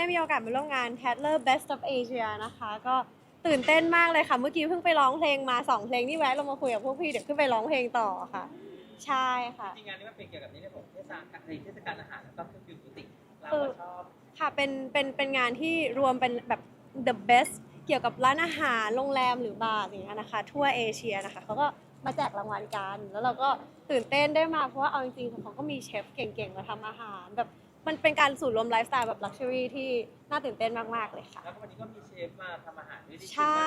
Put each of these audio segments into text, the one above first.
ได้มีโอกาสมาร่วมงาน Tatler Best of Asia นะคะ ก็ตื่นเต้นมากเลยค่ะ เมื่อกี้เพิ่งไปร้องเพลงมาสองเพลงนี่แวะลงมาคุยกับพวกพี่เดี๋ยวขึ้นไปร้องเพลงต่อค่ะ ใช่ค่ะ จริงๆงานนี้มันเป็นเกี่ยวกับในเรื่องของเทศกาลในเทศกาลอาหารแล้วก็เครื่องดื่มบูติกเราเออก็ชอบค่ะ เป็น เป็น เป็นงานที่รวมเป็นแบบ the best เกี่ยวกับร้านอาหาร โรงแรมหรือบาร์อย่างเงี้ยนะคะ ทั่วเอเชียนะคะ เขาก็มาแจกรางวัลกัน แล้วเราก็ตื่นเต้นได้มา เพราะว่าเอาจริงๆเขาก็มีเชฟเก่งๆมาทำอาหารแบบ มันเป็นการสูตรรวมไลฟ์สไตล์แบบลักชัวรี่ที่น่าตื่นเต้นมากๆเลยค่ะ แล้วก็วันนี้ก็มีเชฟมาทำอาหารด้วยดิใช่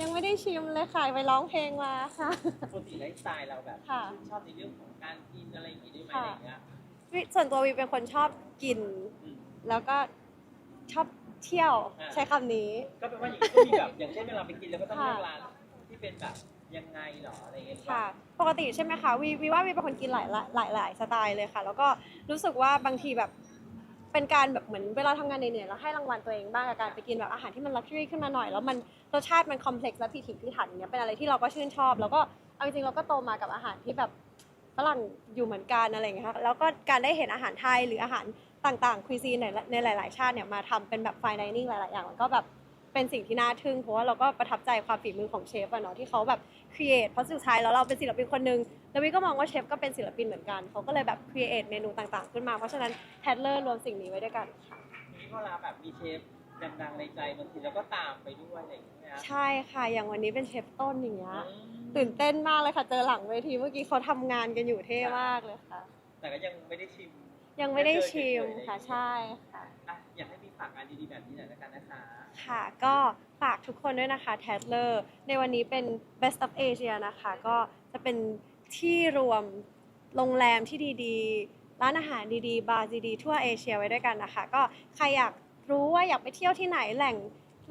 ยังไม่ได้ชิมเลยค่ะ ไปร้องเพลงมาค่ะ ปกติไลฟ์สไตล์เราแบบค่ะชื่นชอบในเรื่องของการกินอะไรอย่างงี้ด้วยไหมค่ะ อะไรอย่างเงี้ยวิส่วนตัววีเป็นคนชอบกิน อืม แล้วก็ชอบเที่ยวอ่า ใช้คำนี้ ก็เป็นว่าอย่างนี้ก็มีแบบอย่างเช่นเวลาไปกินแล้วก็ต้องเลือกร้านที่เป็นแบบ ยังไงหรออะไรเงี้ยค่ะ ปกติใช่ไหมคะวีวีว่าวีเป็นคนกินหลายหลายหลายสไตล์เลยค่ะ แล้วก็รู้สึกว่าบางทีแบบเป็นการแบบเหมือนเวลาทำงานเหนื่อยๆแล้วให้รางวัลตัวเองบ้างกับการไปกินแบบอาหารที่มันลักชัวรี่ขึ้นมาหน่อย แล้วมันรสชาติมันคอมเพล็กซ์และพิถีพิถันเนี่ยเป็นอะไรที่เราก็ชื่นชอบ แล้วก็เอาจริงๆเราก็โตมากับอาหารที่แบบฝรั่งอยู่เหมือนกันอะไรอย่างเงี้ยค่ะแล้วก็การได้เห็นอาหารไทยหรืออาหารต่างๆคุยซีในในหลาย ๆ ชาติเนี่ยมาทำเป็นแบบไฟดิเนิ่งหลายๆอย่างมันก็แบบ เป็นสิ่งที่น่าทึ่งเพราะว่าเราก็ประทับใจความฝีมือของเชฟอะเนาะที่เขาแบบครีเอทเพราะสุดท้ายแล้วเราเป็นศิลปินคนหนึ่งแล้ววิก็มองว่าเชฟก็เป็นศิลปินเหมือนกันเขาก็เลยแบบครีเอทเมนูต่างๆ ขึ้นมาเพราะฉะนั้นแทดเลอร์รวมสิ่งนี้ไว้ด้วยกันค่ะทีนี้เวลาแบบมีเชฟดังๆในใจบางทีเราก็ตามไปด้วยอะไรอย่างเงี้ยใช่ค่ะอย่างวันนี้เป็นเชฟต้นอย่างเงี้ยอืมตื่นเต้นมากเลยค่ะเจอหลังเวทีเมื่อกี้เขาทำงานกันอยู่เท่มากเลยค่ะ แต่ก็ยังไม่ได้ชิมยังไม่ได้ชิมค่ะใช่ค่ะ แบบนี้หน่อยละกันนะคะ ค่ะ ก็ฝากทุกคนด้วยนะคะ t a d l e r ในวันนี้เป็น Best of Asia นะคะ ก็จะเป็นที่รวมโรงแรมที่ดีๆ ร้านอาหารดีๆ บาร์ดีๆ ทั่วเอเชียไว้ด้วยกันนะคะ ก็ใครอยากรู้ว่าอยากไปเที่ยวที่ไหนแหล่ง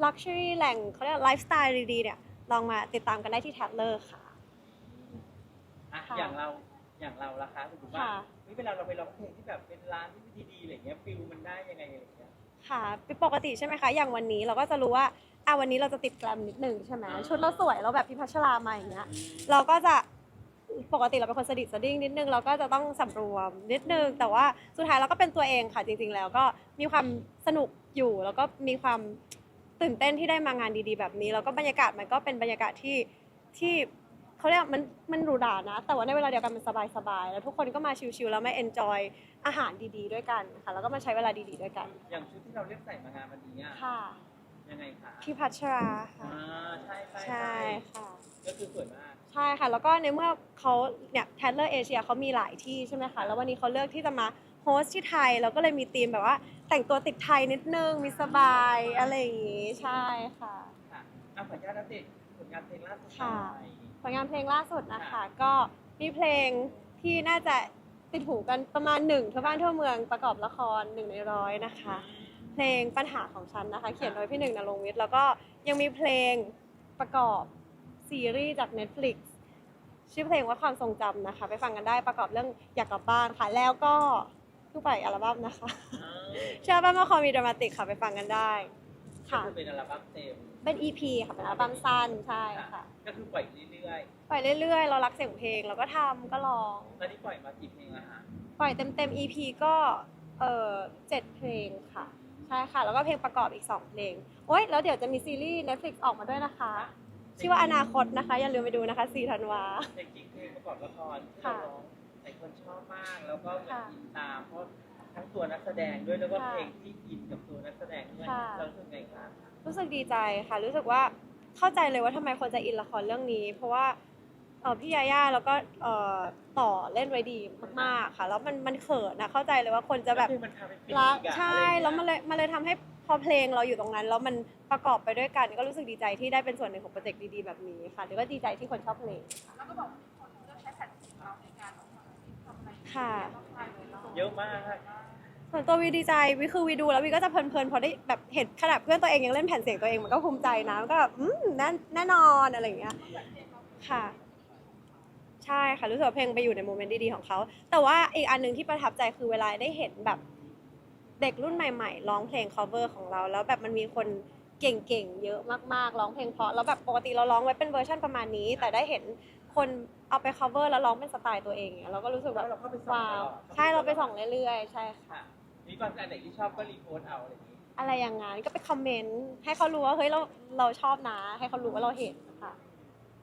Luxury แหล่งเขาเรียกไลฟ์สไตล์ดีๆเนี่ยลองมาติดตามกันได้ที่ t a d l e r ค่ะ อะ ค่ะ อย่างเรา อย่างเราล่ะคะสมมติว่าค่ะ เฮ้ยเวลาเราไปร้องเพลงที่แบบเป็นร้านที่ดีๆอะไรเงี้ยฟิลมันได้ยังไงอะไรเงี้ย ค่ะเป็นปกติใช่ไหมคะ อย่างวันนี้เราก็จะรู้ว่าอะวันนี้เราจะติดแกรมนิดหนึ่งใช่ไหมชุดเราสวยเราแบบพิพัชรามาอย่างเงี้ยเราก็จะปกติเราเป็นคนสดิดสดิ้งนิดนึงเราก็จะต้องสำรวมนิดนึง แต่ว่าสุดท้ายเราก็เป็นตัวเองค่ะจริง ๆ แล้วก็มีความสนุกอยู่ แล้วก็มีความตื่นเต้นที่ได้มางานดีๆ แบบนี้ แล้วก็บรรยากาศมันก็เป็นบรรยากาศที่ที่ เขาเรียกมันมันหรูหรานะ แต่ว่าในเวลาเดียวกันมันสบายๆแล้วทุกคนก็มาชิลๆแล้วมาเอนจอยอาหารดีๆด้วยกันค่ะแล้วก็มาใช้เวลาดีๆด้วยกัน อย่างชุดที่เราเลือกใส่มางานวันนี้อะค่ะยังไงคะพี่พัชราค่ะ อ่าใช่ใช่ใช่ค่ะ ก็คือสวยมากใช่ค่ะ แล้วก็ในเมื่อเขาเนี่ยแทเลอร์เอเชียเขามีหลายที่ใช่ไหมคะ แล้ววันนี้เขาเลือกที่จะมาโฮสต์ที่ไทยเราก็เลยมีธีมแบบว่า แต่งตัวติดไทยนิดนึง มีสบายอะไรอย่างงี้ ใช่ค่ะ ค่ะเอาขออนุญาตนะติดผลงานเพลงล่าสุดหค่ะน่อย ผลงานเพลงล่าสุดนะคะ ก็มีเพลงที่น่าจะติดหูกันประมาณหนึ่งทั่วบ้านทั่วเมืองประกอบละครหนึ่งในร้อยนะคะ เพลงปัญหาของฉันนะคะ เขียนโดยพี่หนึ่งนรงค์วิทย์แล้วก็ยังมีเพลงประกอบซีรีส์จาก Netflix ชื่อเพลงว่าความทรงจำนะคะ ไปฟังกันได้ประกอบเรื่องอยากกลับบ้านค่ะ แล้วก็เพิ่งปล่อยอัลบั้มนะคะอ่าชื่ออัลบั้มว่าคอมีดรามาติกค่ะไปฟังกันได้ก็ค่ะคือเป็นอัลบั้มเต็ม เป็น EP ค่ะเป็นอัลบั้มสั้นใช่ค่ะ ก็คือปล่อยเรื่อยปล่อยเรื่อยๆ เรารักเสียงเพลงเราก็ทำก็ร้อง ๆตอนนี้ปล่อยมากี่เพลงแล้วคะปล่อยเต็มๆ EP ก็เออเจ็ดเพลงค่ะ ใช่ค่ะ แล้วก็เพลงประกอบอีก 2 เพลง โอ๊ย แล้วเดี๋ยวจะมีซีรีส์ Netflix ออกมาด้วยนะคะ ชื่อว่าอนาคตนะคะ อย่าลืมไปดูนะคะ4ธันวาเพลงจริงเพลงประกอบละครที่เราค่ะร้องหลายคนชอบมากแล้วก็เหมือนค่ะ อินตามเพราะ ทั้งตัวนักแสดงด้วยแล้วก็ค่ะเพลงที่อินกับตัวนักแสดงด้วยค่ะเรารู้สึกไงคะรู้สึกดีใจค่ะ รู้สึกว่าเข้าใจเลยว่าทำไมคนจะอินละครเรื่องนี้ เพราะว่าเอ่อพี่ยาย่าแล้วก็เอ่อต่อเล่นไว้ดีมากๆค่ะ แล้วมันมันเขินนะเข้าใจเลยว่าคนจะแบบล้วคือมันทำให้ฟินรักอีอะใช่อะไรอย่างงี้ยแล้วมันเลยมันเลยทำให้พอเพลงเราอยู่ตรงนั้น แล้วมันประกอบไปด้วยกัน ก็รู้สึกดีใจที่ได้เป็นส่วนหนึ่งของโปรเจกต์ดีๆแบบนี้ค่ะหรือว่าดีใจที่คนชอบเพลงแล้วก็บอก ค่ะมากมายเลยเนาะเยอะมากส่วนตัววีดีใจวีคือวีดูแล้ววีก็จะเพลินๆพอได้แบบเห็นขนาดเพื่อนตัวเองยังเล่นแผ่นเสียงตัวเองมันก็ภูมิใจนะมันก็แบบอืมแน่แน่นอนอะไรอย่างเงี้ยค่ะ ใช่ค่ะรู้สึกว่าเพลงไปอยู่ในโมเมนต์ดีๆของเขาแต่ว่าอีกอันหนึ่งที่ประทับใจคือเวลาได้เห็นแบบเด็กรุ่นใหม่ๆร้องเพลง cover ของเรา แล้วแบบมันมีคนเก่งๆเยอะมากๆร้องเพลงเพราะแล้วแบบปกติเราร้องไว้เป็นเวอร์ชันประมาณนี้ แต่ได้เห็น คนเอาไป cover แล้วร้องเป็นสไตล์ตัวเองเนี่ยเราก็รู้สึกแบบเราเข้าไปส่องว้าตวลอด ใช่เราไปส่องเรื่อยๆ ใช่ค่ะ ค่ะมีความอันไหนที่ชอบก็รีโพสต์เอาอะไรอย่างงี้ อะไรอย่างงั้นก็ไปคอมเมนต์ให้เขารู้ว่าเฮ้ยเราเราชอบนะ ให้เขารู้ว่าเราเห็นค่ะ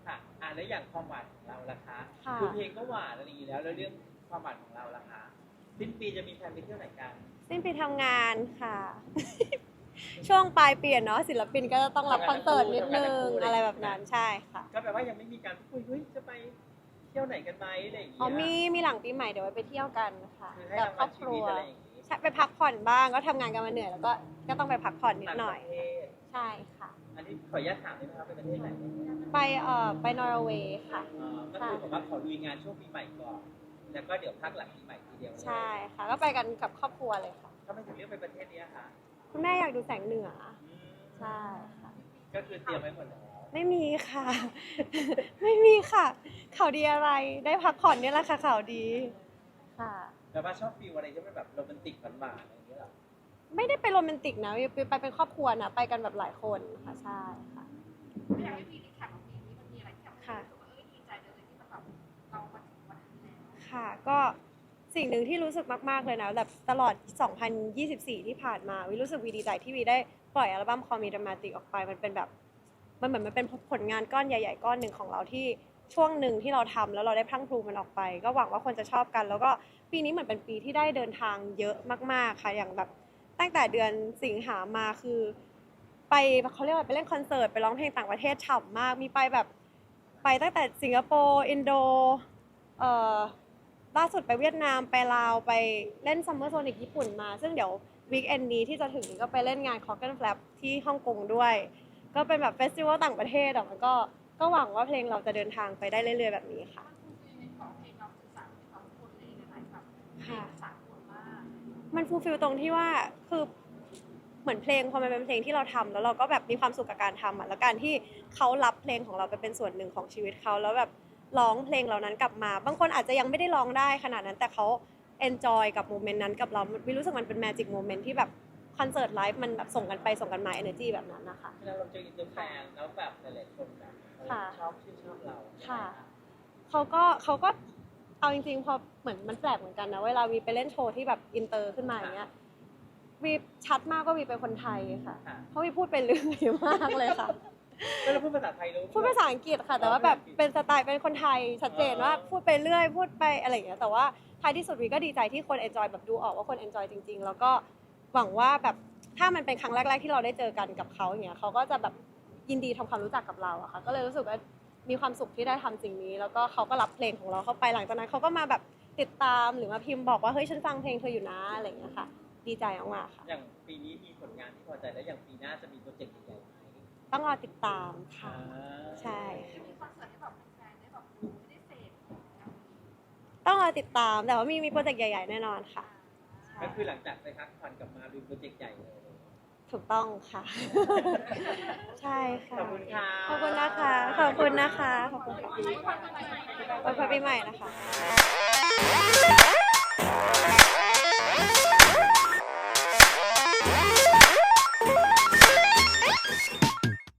ค่ะอ่าแล้วอย่างความหวานของเราล่ะคะค่ะ อเพลงก็หวานอะไรอย่างนี้แล้ว แล้วเรื่องความหวานของเราล่ะคะสิ้นปีจะมีแพลนไปเที่ยวไหนกัน สิ้นปีทำงานค่ะ ช่วงปลายปีอะเนาะศิลปินก็จะต้องรับคอนเสิร์ตนิดนึงอะไรแบบนั้นใช่ค่ะก็แปลว่ายังไม่มีการคุยเฮ้ยจะไปเที่ยวไหนกันไหมอะไรอย่างเงี้ยอ๋อมีมีหลังปีใหม่เดี๋ยวไว้ไปเที่ยวกันค่ะคือให้กับรางครวัอลบครัวชีวิตอะไรอย่างงี้ใช่ไปพักผ่อนบ้างก็ทำงานกันมาเหนื่อยแล้วก็ก็ต้องไปพักผ่อนนิดต่างหปน่อยระเทศใช่ค่ะ อันนี้ขออนุญาตถามได้ไหมครับเป็นประเทศไหนไปเอ่อไปนอร์เวย์ค่ะเอ่อก็คือแบบว่าขอลุยงานช่วงปีใหม่ก่อนแล้วก็เดี๋ยวพักหลังปีใหม่ทีเดียวเลยใช่ค่ะก็ไปกันกับครอบครัวเลยค่ะทำไมถึงเลือกไปประเทศเนี้ยคะ คุณแม่อยากดูแสงเหนืออืมใช่ค่ะ ก็คือเตรียมไว้หมดแล้วไม่มีค่ะ ไม่มีค่ะ ข่าวดีอะไร ได้พักผ่อนเนี่ยแหละค่ะข่าวดี ค่ะแล้วว่าชอบฟีลอะไรที่มันแบบโรแมนติกหวานๆอะไรอย่างเงี้ยเหรอไม่ได้ไปโรแมนติกนะไปไปเป็นครอบครัวนะไปกันแบบหลายคนค่ะใช่ค่ะไม่อยากให้มีรีแคปของปีนี้มันมีอะไรที่ทำให้รู้สึกว่าเอ้ยดีใจจังเลยที่มันแบบเรามาถึงวันนี้แล้ว ค่ะก็ สิ่งหนึ่งที่รู้สึกมากๆเลยนะแบบตลอด 2024 ที่ผ่านมาวิรู้สึกวีดีใจที่วีได้ปล่อยอัลบั้มคอมีดรามาติกออกไปมันเป็นแบบมันเหมือนมันเป็นผลงานก้อนใหญ่ ๆ ก้อนหนึ่งของเราที่ช่วงหนึ่งที่เราทำแล้วเราได้พลั้งพลูมันออกไป ก็หวังว่าคนจะชอบกัน แล้วก็ปีนี้เหมือนเป็นปีที่ได้เดินทางเยอะมากๆค่ะอย่างแบบตั้งแต่เดือนสิงหามาคือ ไปเขาเรียกว่าไปเล่นคอนเสิร์ตไปร้องเพลงต่างประเทศฉ่ำมากมีไปแบบไปตั้งแต่สิงคโปร์อินโดเอ่อ ล่าสุดไปเวียดนามไปลาวไปเล่นซัมเมอร์โซนิกญี่ปุ่นมา ซึ่งเดี๋ยววีคเอนนี้ที่จะถึงนี้ก็ไปเล่นงานคอ c เกนแฟลที่ฮ่องกงด้วย ก็เป็นแบบเฟสติวัลต่างประเทศอะมันก็ก็หวังว่าเพลงเราจะเดินทางไปได้เรื่อยๆแบบนี้ค่ะมันคือของเพลงเราสื่อสารกับเขาทุกคนเลยหลายๆแบบเพลค่ะงสากลมากมันฟูลฟิลตรงที่ว่าคือเหมือนเพลงพอมันเป็นเพลงที่เราทำแล้วเราก็แบบมีความสุขกับการทำอะแล้วการที่เขารับเพลงของเราไปเป็นส่วนหนึ่งของชีวิตเขาแล้วแบบ ร้องเพลงเหล่านั้นกลับมา บางคนอาจจะยังไม่ได้ร้องได้ขนาดนั้น แต่เขาเอนจอยกับโมเมนต์นั้นกับเราวิรู้สึกมันเป็นแมจิกโมเมนต์ที่แบบคอนเสิร์ตไลฟ์มันแบบส่งกันไปส่งกันมาเอเนอร์จีแบบนั้นนะคะเวลาเราเจออินเตอร์แฟนแล้วแบบหลายๆคนแบบเออค่ะชอบชื่นชอบเราค่ะเขาก็เขาก็เอาจริงๆพอเหมือนมันแปลกเหมือนกันนะเวลาวีไปเล่นโชว์ที่แบบอินเตอร์ขึ้นมาอย่างเงี้ยวีชัดมากว่าวีเป็นคนไทยค่ะค่ะเพราะวีพูดไปเรื่อยมากเลยค่ะ แล้วเราพูดภาษาไทยรู้ พูดภาษาอังกฤษค่ะ แต่ว่าแบบเป็นสไตล์เป็นคนไทยชัดเจนว่าพูดไปเรื่อย พูดไปอะไรอย่างเงี้ยแต่ว่าท้ายที่สุดวีก็ดีใจที่คนเอนจอยแบบดูออกว่าคนเอนจอยจริง ๆ แล้วก็หวังว่าแบบถ้ามันเป็นครั้งแรก ๆ ที่เราได้เจอกันกับเขาอย่างเงี้ยเขาก็จะแบบยินดีทำความรู้จักกับเราอะค่ะก็เลยรู้สึกว่ามีความสุขที่ได้ทำสิ่งนี้ แล้วก็เขาก็รับเพลงของเราเข้าไปหลังจากนั้นเขาก็มาแบบติดตามหรือมาพิมพ์บอกว่าเฮ้ยฉันฟังเพลงเธออยู่นะอะไรอย่างเงี้ยค่ะ ดีใจมากๆค่ะอย่างปีนี้มีผลงานที่พอใจแล้วอย่างปีหน้าจะมีโปรเจกต์ใหญ่ๆไหม ต้องรอติดตามค่ะอ่าใช่จะมีคอนเสิร์ตให้แบบแฟนๆได้แบบดูไม่ได้เสพอย่างนี้ต้องรอติดตามแต่ว่ามีมีโปรเจกต์ใหญ่ๆแน่นอนค่ะก็คือหลังจากไปพักผ่อนกลับมาดูโปรเจกต์ใหญ่เลยถูถูกต้องค่ะ ใช่ค่ะ ขอบคุณค่ะ ขอบคุณนะคะ ขอบคุณนะคะ ขอบคุณค่ะให้ความเป็นไปได้วันพระปีใหม่นะคะ